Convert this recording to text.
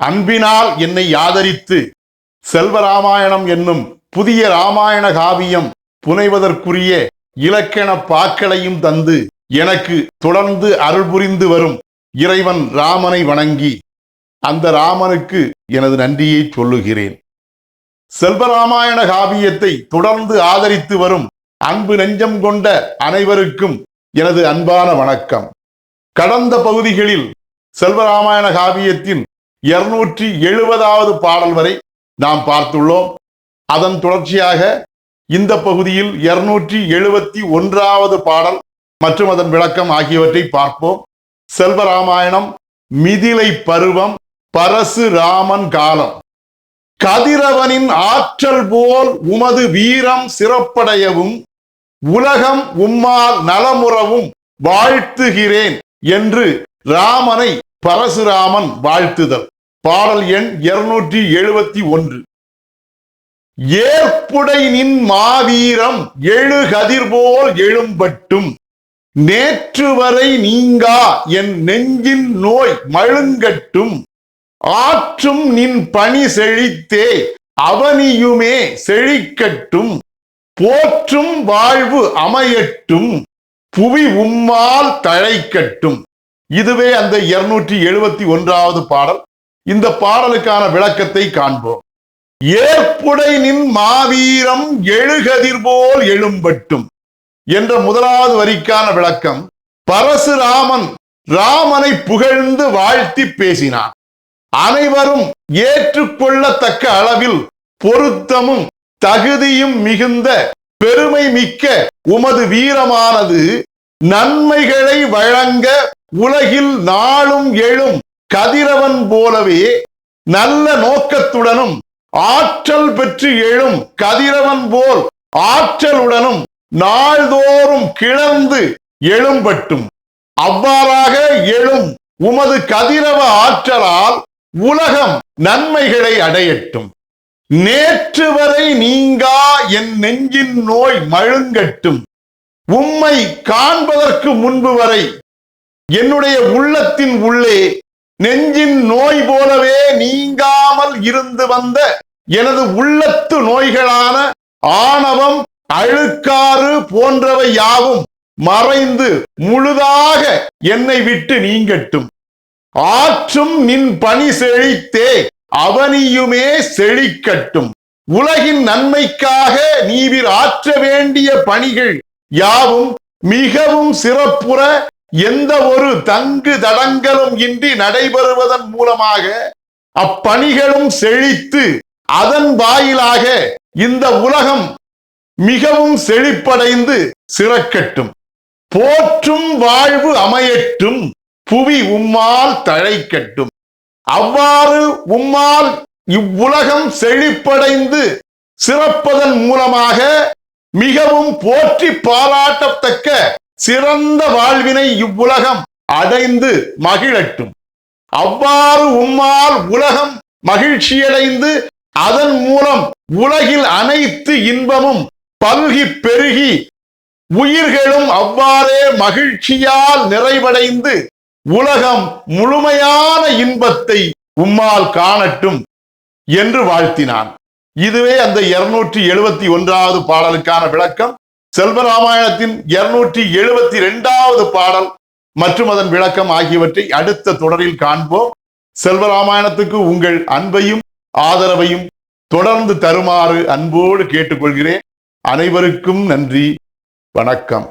அன்பினால் என்னை ஆதரித்து செல்வராமாயணம் என்னும் புதிய ராமாயண காவியம் புனைவதற்குரிய இலக்கண பாக்களையும் தந்து எனக்கு தொடர்ந்து அருள் புரிந்து வரும் இறைவன் ராமனை வணங்கி அந்த ராமனுக்கு எனது நன்றியை சொல்லுகிறேன். செல்வராமாயண காவியத்தை தொடர்ந்து ஆதரித்து வரும் அன்பு நெஞ்சம் கொண்ட அனைவருக்கும் எனது அன்பான வணக்கம். கடந்த பகுதிகளில் செல்வராமாயண காவியத்தின் இருநூற்றி எழுபதாவது பாடல் வரை நாம் பார்த்துள்ளோம். அதன் தொடர்ச்சியாக இந்த பகுதியில் இருநூற்றி எழுபத்தி ஒன்றாவது பாடல் மற்றும் அதன் விளக்கம் ஆகியவற்றை பார்ப்போம். செல்வராமாயணம் மிதிலை பருவம் பரசு ராமன் காலம். கதிரவனின் ஆற்றல் போல் உமது வீரம் சிறப்படையவும் உலகம் உம்மால் நலமுறவும் வாழ்த்துகிறேன் என்று ராமனை பரசுராமன் வாழ்த்துதல். பாடல் எண் இருநூற்றி எழுபத்தி ஒன்று. ஏற்புடை நின் மாவீரம் எழுகதிர் போல் எழும்பட்டும். நேற்று வரை நீங்கா என் நெஞ்சின் நோய் மழுங்கட்டும். ஆற்றும் நின் பணி செழித்தே அவனியுமே செழிக்கட்டும். போற்றும் வாழ்வு அமையட்டும். புவி உம்மால் தழைக்கட்டும். இதுவே அந்த இருநூற்றி எழுபத்தி ஒன்றாவது பாடல். இந்த பாடலுக்கான விளக்கத்தை காண்போம். ஏற்புடை நின் மாவீரம் எழுகதிர் போல் எழும்பட்டும் என்ற முதலாவது வரிக்கான விளக்கம் பரசுராமன் ராமனை புகழ்ந்து வாழ்த்தி பேசினான். அனைவரும் ஏற்றுக்கொள்ளத்தக்க அளவில் பொருத்தமும் தகுதியும் மிகுந்த பெருமை மிக்க உமது வீரமானது நன்மைகளை வழங்க உலகில் நாளும் எழும் கதிரவன் போலவே நல்ல நோக்கத்துடனும் ஆற்றல் பெற்று எழும் கதிரவன் போல் ஆற்றலுடனும் நாள்தோறும் கிளர்ந்து எழும்பட்டும். அவ்வாறாக எழும் உமது கதிரவ ஆற்றலால் உலகம் நன்மைகளை அடையட்டும். நேற்று வரை நீங்கா என் நெஞ்சின் நோய் மழுங்கட்டும். உம்மை காண்பதற்கு முன்பு வரை என்னுடைய உள்ளத்தின் உள்ளே நெஞ்சின் நோய் போலவே நீங்காமல் இருந்து வந்த எனது உள்ளத்து நோய்களான ஆணவம் அழுக்காறு போன்றவை யாவும் மறைந்து முழுதாக என்னை விட்டு நீங்கட்டும். ஆற்றும் நின் பணி செழித்தே அவனியுமே செழிக்கட்டும். உலகின் நன்மைக்காக நீவிர் ஆற்ற வேண்டிய பணிகள் யாவும் மிகவும் சிறப்புற எந்த ஒரு தங்கு தடங்களும் இன்றி நடைபெறுவதன் மூலமாக அப்பணிகளும் செழித்து அதன் வாயிலாக இந்த உலகம் மிகவும் செழிப்படைந்து சிறக்கட்டும். போற்றும் வாழ்வு அமையட்டும் புவி உம்மால் தழைக்கட்டும். அவ்வாறு உம்மால் இவ்வுலகம் செழிப்படைந்து சிறப்பதன் மூலமாக மிகவும் போற்றி பாராட்டத்தக்க சிறந்த வாழ்வினை இவ்வுலகம் அடைந்து மகிழட்டும். அவ்வாறு உம்மால் உலகம் மகிழ்ச்சியடைந்து அதன் மூலம் உலகில் அனைத்து இன்பமும் பல்கி பெருகி உயிர்களும் அவ்வாறே மகிழ்ச்சியால் நிறைவடைந்து உலகம் முழுமையான இன்பத்தை உம்மால் காணட்டும் என்று வாழ்த்தினான். இதுவே அந்த இருநூற்றி எழுபத்தி ஒன்றாவது பாடலுக்கான விளக்கம். செல்வராமாயணத்தின் இருநூற்றி எழுபத்தி இரண்டாவது பாடல் மற்றும் அதன் விளக்கம் ஆகியவற்றை அடுத்த தொடரில் காண்போம். செல்வராமாயணத்துக்கு உங்கள் அன்பையும் ஆதரவையும் தொடர்ந்து தருமாறு அன்போடு கேட்டுக்கொள்கிறேன். அனைவருக்கும் நன்றி. வணக்கம்.